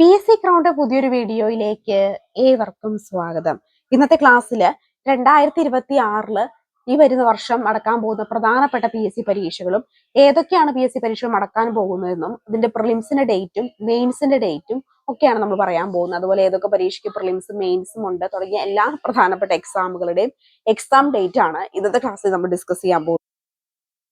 P S C crowned പുതിയൊരു വീഡിയോയിലേക്ക് ഏവർക്കും സ്വാഗതം. ഇന്നത്തെ ക്ലാസ്സിൽ രണ്ടായിരത്തി ഇരുപത്തി ആറിൽ ഈ വരുന്ന വർഷം നടക്കാൻ പോകുന്ന പ്രധാനപ്പെട്ട പി എസ് സി പരീക്ഷകളും ഏതൊക്കെയാണ് പി എസ് സി പരീക്ഷകൾ നടക്കാൻ പോകുന്നതെന്നും ഇതിന്റെ പ്രിലിംസിന്റെ ഡേറ്റും മെയിൻസിന്റെ ഡേറ്റും ഒക്കെയാണ് നമ്മൾ പറയാൻ പോകുന്നത്. അതുപോലെ ഏതൊക്കെ പരീക്ഷയ്ക്ക് പ്രിലിംസും മെയിൻസും ഉണ്ട് തുടങ്ങിയ എല്ലാ പ്രധാനപ്പെട്ട എക്സാമുകളുടെയും എക്സാം ഡേറ്റ് ആണ് ഇന്നത്തെ ക്ലാസ്സിൽ നമ്മൾ ഡിസ്കസ് ചെയ്യാൻ പോകുന്നത്.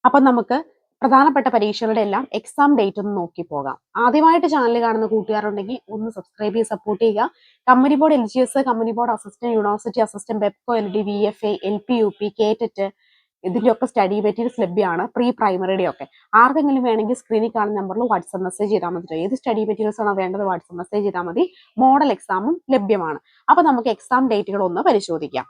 അപ്പൊ നമുക്ക് പ്രധാനപ്പെട്ട പരീക്ഷകളുടെ എല്ലാം എക്സാം ഡേറ്റ് ഒന്ന് നോക്കി പോകാം. ആദ്യമായിട്ട് ചാനൽ കാണുന്ന കൂട്ടുകാരുണ്ടെങ്കിൽ ഒന്ന് സബ്സ്ക്രൈബ് ചെയ്ത് സപ്പോർട്ട് ചെയ്യുക. Company board L G S company board assistant university assistant Bevco L D V F A L P U P KTET ഇതിന്റെയൊക്കെ സ്റ്റഡി മെറ്റീരിയൽസ് ലഭ്യമാണ്. പ്രീ പ്രൈമറിയുടെ ഒക്കെ ആർക്കെങ്കിലും വേണമെങ്കിൽ സ്ക്രീനിൽ കാണുന്ന നമ്പറിൽ വാട്സപ്പ് മെസ്സേജ് ചെയ്താൽ മതി ഏത് സ്റ്റഡി മെറ്റീരിയൽസ് ആണോ വേണ്ടത് വാട്സപ്പ് മെസ്സേജ് ചെയ്താൽ മതി. മോഡൽ എക്സാമും ലഭ്യമാണ്. അപ്പൊ നമുക്ക് എക്സാം ഡേറ്റുകൾ ഒന്ന് പരിശോധിക്കാം.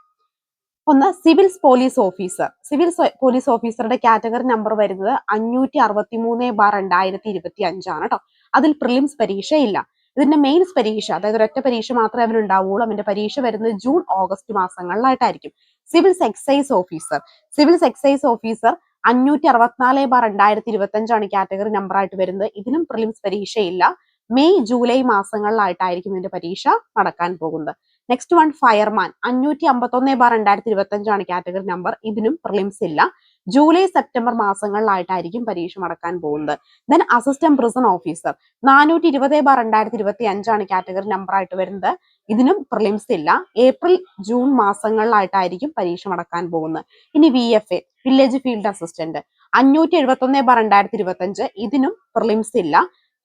ഒന്ന് civil police officer. Civil police ഓഫീസറുടെ കാറ്റഗറി നമ്പർ വരുന്നത് അഞ്ഞൂറ്റി അറുപത്തി മൂന്ന് ബാർ രണ്ടായിരത്തി ഇരുപത്തി അഞ്ചാണ് കേട്ടോ അതിൽ പ്രിലിംസ് പരീക്ഷ ഇല്ല. ഇതിന്റെ മെയിൻസ് പരീക്ഷ അതായത് ഒരൊറ്റ പരീക്ഷ മാത്രമേ അവനുണ്ടാവുള്ളൂ. അവന്റെ പരീക്ഷ വരുന്നത് June August മാസങ്ങളിലായിട്ടായിരിക്കും. Civils excise officer. Civils excise officer അഞ്ഞൂറ്റി അറുപത്തിനാല് ബാർ രണ്ടായിരത്തി ഇരുപത്തി അഞ്ചാണ് കാറ്റഗറി നമ്പർ ആയിട്ട് വരുന്നത്. ഇതിനും പ്രിലിംസ് പരീക്ഷയില്ല. മെയ് ജൂലൈ മാസങ്ങളിലായിട്ടായിരിക്കും ഇതിന്റെ പരീക്ഷ നടക്കാൻ പോകുന്നത്. നെക്സ്റ്റ് വൺ ഫയർമാൻ അഞ്ഞൂറ്റി അമ്പത്തൊന്ന് ബാർ രണ്ടായിരത്തി ഇരുപത്തി അഞ്ചാണ് കാറ്റഗറി നമ്പർ ഇതിനും പ്രിലിംസ് ഇല്ല. ജൂലൈ സെപ്റ്റംബർ മാസങ്ങളിലായിട്ടായിരിക്കും പരീക്ഷ നടക്കാൻ പോകുന്നത്. ദെൻ അസിസ്റ്റന്റ് പ്രിസൺ ഓഫീസർ നാനൂറ്റി ഇരുപത് ബാർ രണ്ടായിരത്തി ഇരുപത്തി അഞ്ചാണ് കാറ്റഗറി നമ്പർ ആയിട്ട് വരുന്നത്. ഇതിനും പ്രിലിംസ് ഇല്ല. ഏപ്രിൽ ജൂൺ മാസങ്ങളിലായിട്ടായിരിക്കും പരീക്ഷ നടക്കാൻ പോകുന്നത്. ഇനി V F A village field assistant അഞ്ഞൂറ്റി എഴുപത്തി ഒന്ന് ബാർ രണ്ടായിരത്തി ഇരുപത്തി അഞ്ച് ഇതിനും പ്രിലിംസ് ഇല്ല.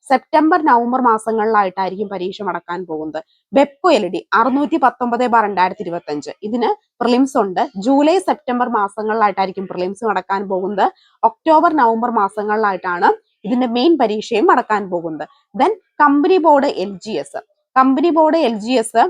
സെപ്റ്റംബർ നവംബർ മാസങ്ങളിലായിട്ടായിരിക്കും പരീക്ഷ നടക്കാൻ പോകുന്നത്. ബെപ്പോ എൽ ഡി അറുന്നൂറ്റി പത്തൊമ്പത് ബാർ രണ്ടായിരത്തി ഇരുപത്തി അഞ്ച് ഇതിന് പ്രിലിംസ് ഉണ്ട്. ജൂലൈ സെപ്റ്റംബർ മാസങ്ങളിലായിട്ടായിരിക്കും പ്രിലിംസ് നടക്കാൻ പോകുന്നത്. ഒക്ടോബർ നവംബർ മാസങ്ങളിലായിട്ടാണ് ഇതിന്റെ മെയിൻ പരീക്ഷയും നടക്കാൻ പോകുന്നത്. Then company board L G S company board L G S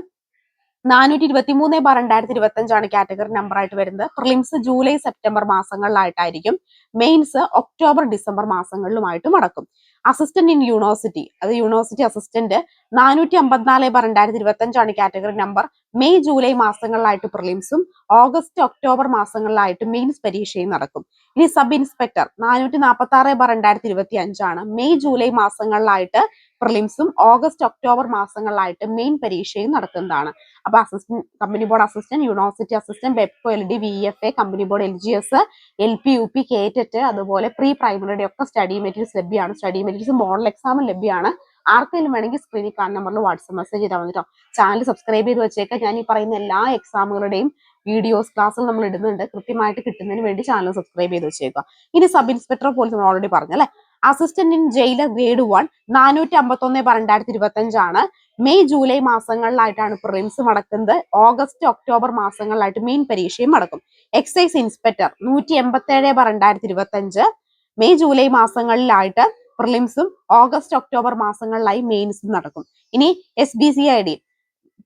നാനൂറ്റി ഇരുപത്തി മൂന്ന് ബാർ രണ്ടായിരത്തി ഇരുപത്തി അഞ്ചാണ് കാറ്റഗറി നമ്പർ ആയിട്ട് വരുന്നത്. പ്രിലിംസ് ജൂലൈ സെപ്റ്റംബർ മാസങ്ങളിലായിട്ടായിരിക്കും. മെയിൻസ് ഒക്ടോബർ ഡിസംബർ മാസങ്ങളിലുമായിട്ട് നടക്കും. അസിസ്റ്റന്റ് ഇൻ യൂണിവേഴ്സിറ്റി അത് യൂണിവേഴ്സിറ്റി അസിസ്റ്റന്റ് നാനൂറ്റി അമ്പത്തിനാല് ബാർ രണ്ടായിരത്തി ഇരുപത്തി അഞ്ചാണ് കാറ്റഗറി നമ്പർ മെയ് ജൂലൈ മാസങ്ങളിലായിട്ട് പ്രിലിംസും ഓഗസ്റ്റ് ഒക്ടോബർ മാസങ്ങളിലായിട്ട് മെയിൻസ് പരീക്ഷയും നടക്കും. ഇനി സബ് ഇൻസ്പെക്ടർ നാനൂറ്റി നാൽപ്പത്തി ആറ് ബാർ രണ്ടായിരത്തി ഇരുപത്തി അഞ്ചാണ് മെയ് ജൂലൈ മാസങ്ങളിലായിട്ട് പ്രിലിംസും ഓഗസ്റ്റ് ഒക്ടോബർ മാസങ്ങളിലായിട്ട് മെയിൻ പരീക്ഷയും നടക്കുന്നതാണ്. അപ്പൊ assistant company board assistant university assistant Bevco L D V F A company board L G S L P U P KTET അതുപോലെ പ്രീ പ്രൈമറിയുടെ ഒക്കെ സ്റ്റഡി മെറ്റീരിയൽസ് ലഭ്യമാണ്. സ്റ്റഡി മെറ്റീരിയൽസ് മോഡൽ എക്സാമും ലഭ്യമാണ്. ആർക്കെങ്കിലും വേണമെങ്കിൽ സ്ക്രീനിൽ കാണുന്ന നമ്പറിൽ വാട്സപ്പ് മെസ്സേജ് ചെയ്താൽ മതി ചാനൽ സബ്സ്ക്രൈബ് ചെയ്ത് വെച്ചേക്കാം. ഞാൻ ഈ പറയുന്ന എല്ലാ എക്സാമുകളുടെയും വീഡിയോസ് ക്ലാസ്സുകൾ നമ്മൾ ഇടുന്നുണ്ട്. കൃത്യമായിട്ട് കിട്ടുന്നതിന് വേണ്ടി ചാനൽ സബ്സ്ക്രൈബ് ചെയ്ത് വെച്ചേക്കുക. ഇനി സബ് ഇൻസ്പെക്ടർ പോലീസ് നമ്മൾ ഓൾറെഡി പറഞ്ഞല്ലേ assistant in jailer grade one നാനൂറ്റി അമ്പത്തി ഒന്ന് രണ്ടായിരത്തി ഇരുപത്തി അഞ്ചാണ് മെയ് ജൂലൈ മാസങ്ങളിലായിട്ടാണ് പ്രിലിംസ് നടക്കുന്നത്. ഓഗസ്റ്റ് ഒക്ടോബർ മാസങ്ങളിലായിട്ട് മെയിൻ പരീക്ഷയും നടക്കും. എക്സൈസ് ഇൻസ്പെക്ടർ നൂറ്റി എൺപത്തി ഏഴ് രണ്ടായിരത്തി ഇരുപത്തി അഞ്ച് മെയ് ജൂലൈ മാസങ്ങളിലായിട്ട് പ്രിലിംസും ഓഗസ്റ്റ് ഒക്ടോബർ മാസങ്ങളിലായി മെയിൻസും നടക്കും. ഇനി S B C I D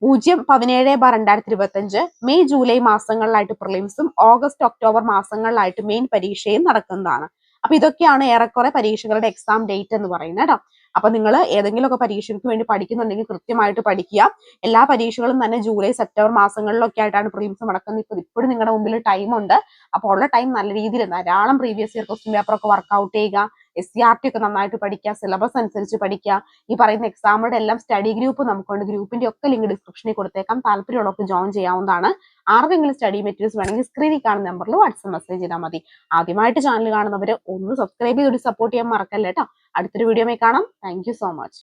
പൂജ്യം പതിനേഴ് ബാർ രണ്ടായിരത്തി ഇരുപത്തി അഞ്ച് മെയ് ജൂലൈ മാസങ്ങളിലായിട്ട് പ്രിലിംസും ഓഗസ്റ്റ് ഒക്ടോബർ മാസങ്ങളിലായിട്ട് മെയിൻ പരീക്ഷയും നടക്കുന്നതാണ്. അപ്പൊ ഇതൊക്കെയാണ് ഏറെക്കുറെ പരീക്ഷകളുടെ എക്സാം ഡേറ്റ് എന്ന് പറയുന്നത് കേട്ടോ. അപ്പൊ നിങ്ങൾ ഏതെങ്കിലുമൊക്കെ പരീക്ഷയ്ക്ക് വേണ്ടി പഠിക്കുന്നുണ്ടെങ്കിൽ കൃത്യമായിട്ട് പഠിക്കുക. എല്ലാ പരീക്ഷകളും തന്നെ ജൂലൈ സെപ്റ്റംബർ മാസങ്ങളിലൊക്കെ ആയിട്ടാണ് പ്രീമിയംസ് നടക്കുന്നത്. ഇപ്പൊ ഇപ്പോഴും നിങ്ങളുടെ മുമ്പിൽ ടൈം ഉണ്ട്. അപ്പോൾ ഉള്ള ടൈം നല്ല രീതിയിൽ ധാരാളം പ്രീവിയസ് ഇയർ ക്വസ്റ്റ്യൻ പേപ്പർ ഒക്കെ വർക്ക്ഔട്ട് ചെയ്യുക. എസ് സി ആർ ടി ഒക്കെ നന്നായിട്ട് പഠിക്കുക. സിലബസ് അനുസരിച്ച് പഠിക്കുക. ഈ പറയുന്ന എക്സാമുകളുടെ എല്ലാം സ്റ്റഡി ഗ്രൂപ്പ് നമുക്കുണ്ട് ഗ്രൂപ്പിന്റെ ഒക്കെ ലിങ്ക് ഡിസ്ക്രിപ്ഷനിൽ കൊടുത്തേക്കാം. താല്പര്യമുള്ളവർക്ക് ജോയിൻ ചെയ്യാവുന്നതാണ്. ആർക്കെങ്കിലും സ്റ്റഡി മെറ്റീരിയൽസ് വേണമെങ്കിൽ സ്ക്രീനിൽ കാണുന്ന നമ്പറിൽ വാട്സ്ആപ്പ് മെസ്സേജ് ചെയ്താൽ മതി. ആദ്യമായിട്ട് ചാനൽ കാണുന്നവർ ഒന്ന് സബ്സ്ക്രൈബ് ചെയ്ത് സപ്പോർട്ട് ചെയ്യാൻ മറക്കല്ലേ കേട്ടോ അടുത്തൊരു വീഡിയോ കാണാം. Thank so much